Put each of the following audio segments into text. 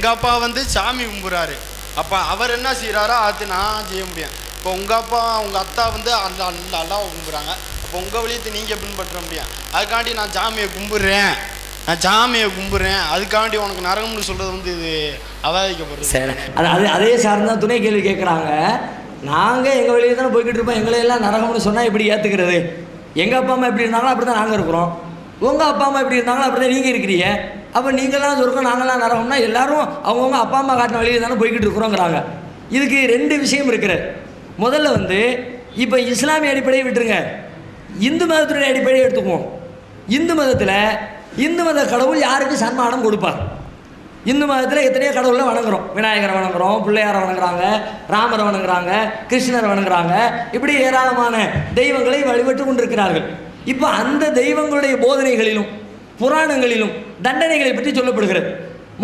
எங்கள் அப்பா வந்து சாமி கும்பிட்றாரு அப்போ அவர் என்ன செய்கிறாரோ அது நான் செய்ய முடியும். இப்போ உங்கள் அப்பா உங்கள் அத்தா வந்து அந்த அல்லா கும்புறாங்க. கும்பிட்றாங்க அப்போ உங்கள் வழியத்தை நீங்கள் பின்பற்ற முடியும். அதுக்காண்டி நான் சாமியை கும்பிட்றேன் நான் சாமியை கும்பிட்றேன் அதுக்காண்டி உனக்கு நரகம்னு சொல்கிறது வந்து இது அவாதிக்கப்படுறது சரி. அது அது அதே சார்ந்த துணை கேள்வி கேட்குறாங்க நாங்கள் எங்கள் வழியே தானே போய்கிட்டு இருப்போம். எங்களை எல்லாம் நரகம்னு சொன்னால் எப்படி ஏற்றுக்கிறது எங்கள் அப்பா அம்மா எப்படி இருந்தாங்களோ அப்படி தான் நாங்கள் இருக்கிறோம். உங்கள் அப்பா அம்மா எப்படி இருந்தாங்களோ அப்படி தான் நீங்கள் இருக்கிறீங்க. அப்போ நீங்களாம் சொர்க்கம் நாங்களாம் நரகம்னா எல்லாரும் அவங்கவுங்க அப்பா அம்மா காட்டின வழியே தானே போய்கிட்டு இருக்கிறோங்கிறாங்க. இதுக்கு ரெண்டு விஷயம் இருக்கிற முதல்ல வந்து இப்போ இஸ்லாமிய அடிப்படையை விட்டுருங்க. இந்து மதத்தினுடைய அடிப்படையை எடுத்துக்குவோம். இந்து மதத்தில் இந்து மத கடவுள் யாருக்கு சன்மானம் கொடுப்பார்? இந்து மதத்தில் எத்தனையோ கடவுளை வணங்குறோம். விநாயகரை வணங்குறோம் பிள்ளையாரை வணங்குறாங்க ராமரை வணங்குறாங்க கிருஷ்ணரை வணங்குறாங்க. இப்படி ஏராளமான தெய்வங்களை வழிபட்டு கொண்டிருக்கிறார்கள். இப்போ அந்த தெய்வங்களுடைய போதனைகளிலும் புராணங்களிலும் தண்டனைகளை பற்றி சொல்லப்படுகிறது.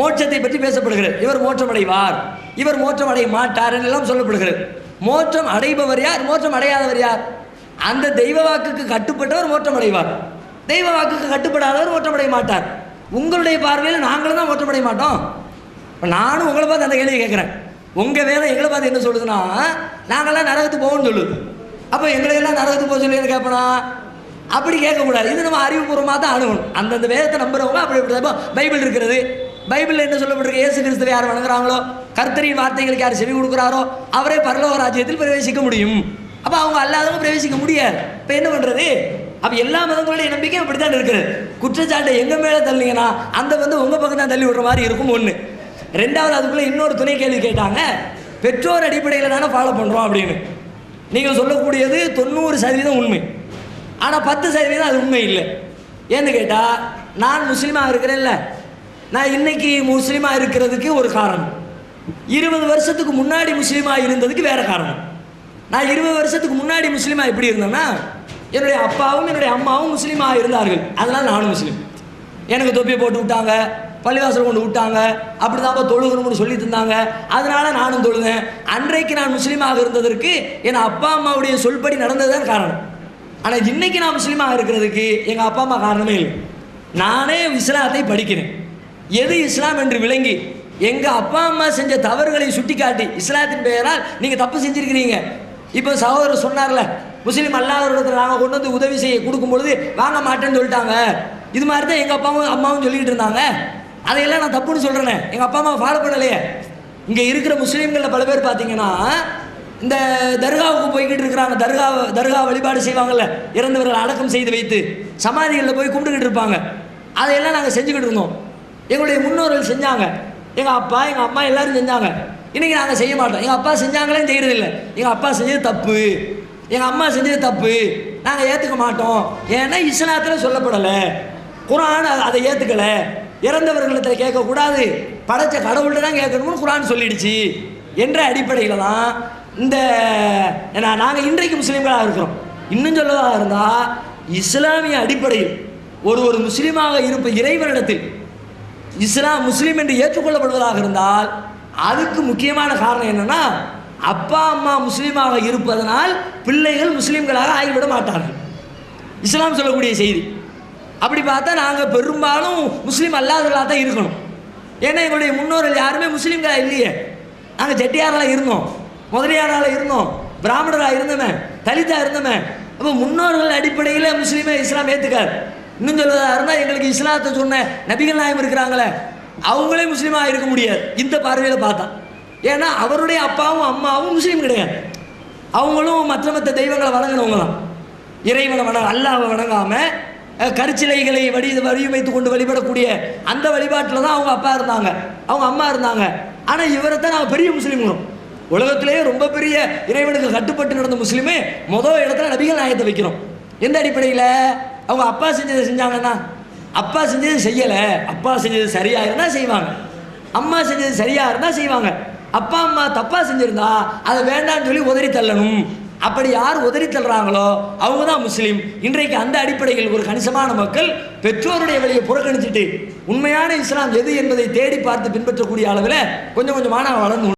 மோட்சத்தை பற்றி பேசப்படுகிறது. இவர் மோட்சம் அடைவார் இவர் மோட்சம் அடைய மாட்டார் எல்லாம் சொல்லப்படுகிறது. மோட்சம் அடைபவர் யார்? மோட்சம் அடையாதவர் யார்? அந்த தெய்வ வாக்குக்கு கட்டுப்பட்டவர் மோட்சம் அடைவார் தெய்வ வாக்குக்கு கட்டுப்படாதவர் மோட்சமடைய மாட்டார். உங்களுடைய பார்வையில் நாங்களும் தான் மோட்சமடைய மாட்டோம். இப்போ நானும் உங்களை பார்த்து அந்த கேள்வியை கேட்குறேன். உங்கள் வேலை எங்களை பார்த்து என்ன சொல்லுதுன்னா நாங்களாம் நரகத்துக்கு போகணும்னு சொல்லுது. அப்போ எங்களை எல்லாம் நரகத்துக்கு போக சொல்லி என்ன கேட்பனா? அப்படி கேட்கக்கூடாது. இது நம்ம அறிவுபூர்வமாக தான் அணுகணும். அந்தந்த வேதத்தை நம்புறவங்க அப்படி இப்படி பைபிள் இருக்கிறது. பைபிளில் என்ன சொல்லப்பட்டிருக்கு? இயேசு கிறிஸ்துவை யார் வணங்குறாங்களோ? கர்த்தரின் வார்த்தைகளுக்கு யார் செவி கொடுக்குறாரோ? அவரே பரலோக ராஜ்யத்தில் பிரவேசிக்க முடியும். அப்போ அவங்க அல்லாதவங்க பிரவேசிக்க முடியாது. இப்போ என்ன பண்ணுறது அப்போ எல்லா மதங்களுடைய நம்பிக்கையும் அப்படி தான் இருக்குது. குற்றச்சாட்டை எங்கள் மேலே தள்ளிங்கன்னா அந்த வந்து உங்கள் பக்கம் தான் தள்ளி விடுற மாதிரி இருக்கும் ஒன்று ரெண்டாவது அதுக்குள்ளே இன்னொரு துணை கேள்வி கேட்டாங்க. பெற்றோர் அடிப்படையில் தானே ஃபாலோ பண்ணுறோம் அப்படின்னு. நீங்கள் சொல்லக்கூடியது தொண்ணூறு சதவீதம் உண்மை. ஆனால் பத்து சதவீதம் அது உண்மை இல்லை. ஏன்னு கேட்டால் நான் முஸ்லீமாக இருக்கிறேன்ல. நான் இன்னைக்கு முஸ்லீமாக இருக்கிறதுக்கு ஒரு காரணம். இருபது வருஷத்துக்கு முன்னாடி முஸ்லீமாக இருந்ததுக்கு வேற காரணம். நான் இருபது வருஷத்துக்கு முன்னாடி முஸ்லீமாக எப்படி இருந்தேன்னா என்னுடைய அப்பாவும் என்னுடைய அம்மாவும் முஸ்லீமாக இருந்தார்கள். அதனால் நானும் முஸ்லீம். எனக்கு தொப்பியை போட்டு விட்டாங்க பள்ளிவாசல் கொண்டு விட்டாங்க அப்படி தான் தொழுகணும்னு சொல்லி தந்தாங்க அதனால நானும் தொழுதேன். அன்றைக்கு நான் முஸ்லீமாக இருந்ததற்கு என் அப்பா அம்மாவுடைய சொல்படி நடந்தது தான் காரணம். ஆனால் இன்னைக்கு நான் முஸ்லீமாக இருக்கிறதுக்கு எங்கள் அப்பா அம்மா காரணமே இல்லை. நானே இஸ்லாத்தை படிக்கிறேன். எது இஸ்லாம் என்று விளங்கி எங்கள் அப்பா அம்மா செஞ்ச தவறுகளை சுட்டிக்காட்டி இஸ்லாத்தின் பெயரால் நீங்கள் தப்பு செஞ்சுருக்கிறீங்க. இப்போ சகோதரர் சொன்னார்ல முஸ்லீம் அல்லாதவரிடத்தில் நாங்கள் கொண்டு வந்து உதவி செய்ய கொடுக்கும் பொழுது வாங்க மாட்டேன்னு சொல்லிட்டாங்க. இது மாதிரி தான் எங்கள் அப்பாவும் அம்மாவும் சொல்லிக்கிட்டு இருந்தாங்க. அதையெல்லாம் நான் தப்புன்னு சொல்கிறேனே எங்கள் அப்பா அம்மா ஃபாலோ பண்ணலையே. இங்கே இருக்கிற முஸ்லீம்களில் பல பேர் பார்த்தீங்கன்னா இந்த தர்காவுக்கு போய்கிட்டு இருக்கிறாங்க. தர்கா தர்கா வழிபாடு செய்வாங்கல்ல. இறந்தவர்கள் அடக்கம் செய்து வைத்து சமாதிகளில் போய் கும்பிட்டுக்கிட்டு இருப்பாங்க. அதையெல்லாம் நாங்கள் செஞ்சுக்கிட்டு இருந்தோம். எங்களுடைய முன்னோர்கள் செஞ்சாங்க. எங்கள் அப்பா எங்கள் அம்மா எல்லாரும் செஞ்சாங்க. இன்றைக்கி நாங்கள் செய்ய மாட்டோம். எங்கள் அப்பா செஞ்சாங்களேன்னு செய்கிறதில்லை எங்கள் அப்பா செஞ்சது தப்பு. எங்கள் அம்மா செஞ்சது தப்பு. நாங்கள் ஏற்றுக்க மாட்டோம். ஏன்னா இஸ்லாத்தில் சொல்லப்படலை. குரான் அதை ஏற்றுக்கலை இறந்தவர்களிடத்தில் கேட்கக்கூடாது. படைச்ச கடவுள்கிட்ட தான் கேட்கணும்னு குரான் சொல்லிடுச்சு. என்ற அடிப்படையில் தான் இந்த நாங்கள் இன்றைக்கு முஸ்லீம்களாக இருக்கிறோம். இன்னும் சொல்லதாக இருந்தால் இஸ்லாமிய அடிப்படையில் ஒரு ஒரு முஸ்லீமாக இருப்ப இறைவனிடத்தில் இஸ்லாம் முஸ்லீம் என்று ஏற்றுக்கொள்ளப்படுவதாக இருந்தால் அதுக்கு முக்கியமான காரணம் என்னன்னா அப்பா அம்மா முஸ்லீமாக இருப்பதனால் பிள்ளைகள் முஸ்லீம்களாக ஆகிவிட மாட்டார்கள். இஸ்லாம் சொல்லக்கூடிய செய்தி. அப்படி பார்த்தா நாங்கள் பெரும்பாலும் முஸ்லீம் அல்லாதவர்களாக தான் இருக்கணும். ஏன்னா எங்களுடைய முன்னோர்கள் யாருமே முஸ்லீம்களாக இல்லையே. நாங்கள் ஜட்டியாரெல்லாம் இருந்தோம். முதலியாராக இருந்தோம். பிராமணராக இருந்தவன் தலிதா இருந்தவன் அப்போ முன்னோர்கள் அடிப்படையில் முஸ்லீமே இஸ்லாம் ஏற்றுக்காது இன்னும் சொல்வதாக இருந்தால் எங்களுக்கு இஸ்லாத்தை சொன்ன நபிகள் நாயம் இருக்கிறாங்களே அவங்களே முஸ்லீமாக இருக்க முடியாது. இந்த பார்வையில் பார்த்தா. ஏன்னா அவருடைய அப்பாவும் அம்மாவும் முஸ்லீம் கிடையாது. அவங்களும் மற்ற மற்ற தெய்வங்களை வணங்கினவங்க தான் இறைவனை வணங்க அல்லாவை வணங்காமல் கருச்சிலைகளை வடி வடிவமைத்து கொண்டு வழிபடக்கூடிய அந்த வழிபாட்டில் தான் அவங்க அப்பா இருந்தாங்க. அவங்க அம்மா இருந்தாங்க. ஆனால் இவரை தான் நாங்கள் பெரிய முஸ்லீம்களும் உலகத்திலேயே ரொம்ப பெரிய இறைவனுக்கு கட்டுப்பட்டு நடந்த முஸ்லீமே முதல் இடத்துல நபிகள் நாயத்தை வைக்கிறோம். எந்த அடிப்படையில்? அவங்க அப்பா செஞ்சதை செஞ்சாங்கன்னா? அப்பா செஞ்சது செய்யலை. அப்பா செஞ்சது சரியாக இருந்தால் செய்வாங்க. அம்மா செஞ்சது சரியாக இருந்தால் செய்வாங்க. அப்பா அம்மா தப்பாக செஞ்சுருந்தா அதை வேண்டாம்னு சொல்லி உதறி தள்ளணும். அப்படி யார் உதறி தள்ளுறாங்களோ அவங்க தான் முஸ்லீம். இன்றைக்கு அந்த அடிப்படையில் ஒரு கணிசமான மக்கள் பெற்றோருடைய வழியை புறக்கணிச்சிட்டு உண்மையான இஸ்லாம் எது என்பதை தேடி பார்த்து பின்பற்றக்கூடிய அளவில் கொஞ்சம் கொஞ்சமாக நாங்கள் வளர்ந்து